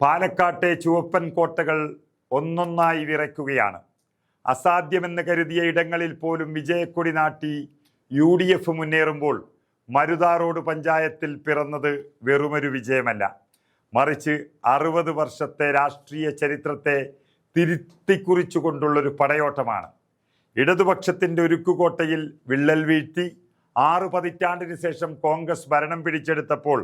പാലക്കാട്ടെ ചുവപ്പൻ കോട്ടകൾ ഒന്നൊന്നായി വിറയ്ക്കുകയാണ്. അസാധ്യമെന്ന് കരുതിയ ഇടങ്ങളിൽ പോലും വിജയക്കൊടി നാട്ടി യു ഡി എഫ് മുന്നേറുമ്പോൾ മരുതാറോഡ് പഞ്ചായത്തിൽ പിറന്നത് വെറുമൊരു വിജയമല്ല. മറിച്ച് അറുപത് വർഷത്തെ രാഷ്ട്രീയ ചരിത്രത്തെ തിരുത്തിക്കുറിച്ചുകൊണ്ടുള്ളൊരു പടയോട്ടമാണ്. ഇടതുപക്ഷത്തിന്റെ ഉരുക്കുകോട്ടയിൽ വിള്ളൽ വീഴ്ത്തി ആറ് പതിറ്റാണ്ടിന് ശേഷം കോൺഗ്രസ് ഭരണം പിടിച്ചെടുത്തപ്പോൾ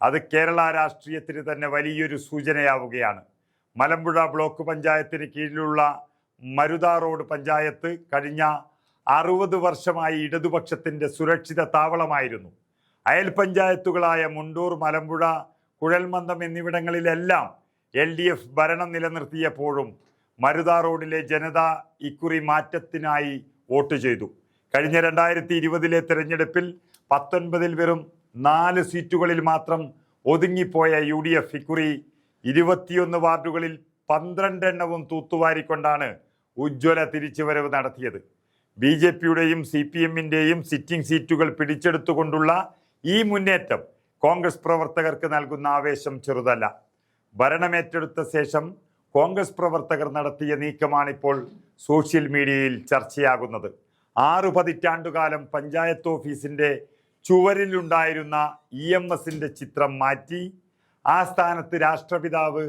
അത് കേരള രാഷ്ട്രീയത്തിന് തന്നെ വലിയൊരു സൂചനയാവുകയാണ്. മലമ്പുഴ ബ്ലോക്ക് പഞ്ചായത്തിന് കീഴിലുള്ള മരുതാ റോഡ് പഞ്ചായത്ത് കഴിഞ്ഞ അറുപത് വർഷമായി ഇടതുപക്ഷത്തിന്റെ സുരക്ഷിത താവളമായിരുന്നു. അയൽ പഞ്ചായത്തുകളായ മുണ്ടൂർ മലമ്പുഴ കുഴൽമന്ദം എന്നിവിടങ്ങളിലെല്ലാം എൽ ഡി എഫ് ഭരണം നിലനിർത്തിയപ്പോഴും മരുതാ റോഡിലെ ജനത ഇക്കുറി മാറ്റത്തിനായി വോട്ട് ചെയ്തു. കഴിഞ്ഞ രണ്ടായിരത്തി ഇരുപതിലെ തെരഞ്ഞെടുപ്പിൽ പത്തൊൻപതിൽ വെറും നാല് സീറ്റുകളിൽ മാത്രം ഒതുങ്ങിപ്പോയ യു ഡി എഫ് ഇക്കുറി ഇരുപത്തിയൊന്ന് വാർഡുകളിൽ പന്ത്രണ്ടെണ്ണവും തൂത്തുവാരിക്കൊണ്ടാണ് ഉജ്ജ്വല തിരിച്ചുവരവ് നടത്തിയത്. ബി ജെ പിയുടെയും സി പി എമ്മിന്റെയും സിറ്റിംഗ് സീറ്റുകൾ പിടിച്ചെടുത്തുകൊണ്ടുള്ള ഈ മുന്നേറ്റം കോൺഗ്രസ് പ്രവർത്തകർക്ക് നൽകുന്ന ആവേശം ചെറുതല്ല. ഭരണമേറ്റെടുത്ത ശേഷം കോൺഗ്രസ് പ്രവർത്തകർ നടത്തിയ നീക്കമാണിപ്പോൾ സോഷ്യൽ മീഡിയയിൽ ചർച്ചയാകുന്നത്. ആറു പതിറ്റാണ്ടുകാലം പഞ്ചായത്ത് ഓഫീസിന്റെ ചുവരിലുണ്ടായിരുന്ന ഇ എം എസിന്റെ ചിത്രം മാറ്റി ആ സ്ഥാനത്ത് രാഷ്ട്രപിതാവ്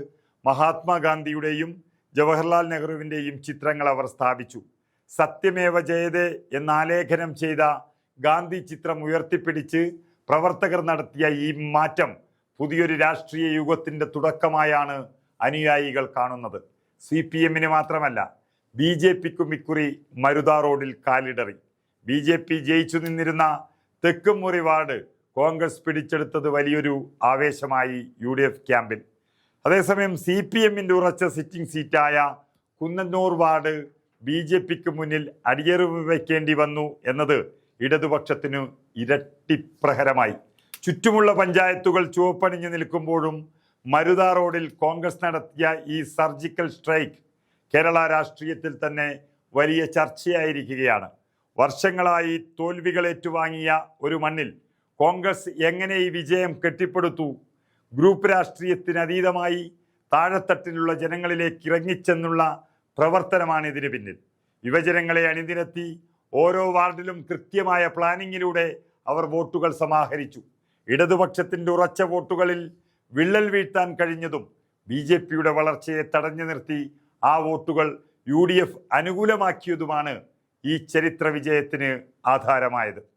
മഹാത്മാഗാന്ധിയുടെയും ജവഹർലാൽ നെഹ്റുവിന്റെയും ചിത്രങ്ങൾ അവർ സ്ഥാപിച്ചു. സത്യമേവ ജയതേ എന്നാലേഖനം ചെയ്ത ഗാന്ധി ചിത്രം ഉയർത്തിപ്പിടിച്ച് പ്രവർത്തകർ നടത്തിയ ഈ മാറ്റം പുതിയൊരു രാഷ്ട്രീയ യുഗത്തിന്റെ തുടക്കമായാണ് അനുയായികൾ കാണുന്നത്. സി പി എമ്മിന് മാത്രമല്ല ബി ജെ പിക്കും ഇക്കുറി മരുതാ റോഡിൽ കാലിടറി. ബി ജെ പി ജയിച്ചു നിന്നിരുന്ന തെക്കുംമുറി വാർഡ് കോൺഗ്രസ് പിടിച്ചെടുത്തത് വലിയൊരു ആവേശമായി യു ഡി എഫ് ക്യാമ്പിൽ. അതേസമയം സി പി എമ്മിന്റെ ഉറച്ച സിറ്റിംഗ് സീറ്റായ കുന്നന്നൂർ വാർഡ് ബി ജെ പിക്ക് മുന്നിൽ അടിയറവ് വയ്ക്കേണ്ടി വന്നു എന്നത് ഇടതുപക്ഷത്തിന് ഇരട്ടിപ്രഹരമായി. ചുറ്റുമുള്ള പഞ്ചായത്തുകൾ ചുവപ്പണിഞ്ഞു നിൽക്കുമ്പോഴും മരുതാ റോഡിൽ കോൺഗ്രസ് നടത്തിയ ഈ സർജിക്കൽ സ്ട്രൈക്ക് കേരള രാഷ്ട്രീയത്തിൽ തന്നെ വലിയ ചർച്ചയായിരിക്കുകയാണ്. വർഷങ്ങളായി തോൽവികൾ ഏറ്റുവാങ്ങിയ ഒരു മണ്ണിൽ കോൺഗ്രസ് എങ്ങനെ ഈ വിജയം കെട്ടിപ്പടുത്തു? ഗ്രൂപ്പ് രാഷ്ട്രീയത്തിന് അതീതമായി താഴെത്തട്ടിലുള്ള ജനങ്ങളിലേക്ക് ഇറങ്ങിച്ചെന്നുള്ള പ്രവർത്തനമാണ് ഇതിന് പിന്നിൽ. യുവജനങ്ങളെ അണിനിരത്തി ഓരോ വാർഡിലും കൃത്യമായ പ്ലാനിങ്ങിലൂടെ അവർ വോട്ടുകൾ സമാഹരിച്ചു. ഇടതുപക്ഷത്തിന്റെ ഉറച്ച വോട്ടുകളിൽ വിള്ളൽ വീഴ്ത്താൻ കഴിഞ്ഞതും ബി ജെ പിയുടെ വളർച്ചയെ തടഞ്ഞു നിർത്തി ആ വോട്ടുകൾ യു ഡി എഫ് അനുകൂലമാക്കിയതുമാണ് ഈ ചരിത്ര വിജയത്തിന് ആധാരമായത്.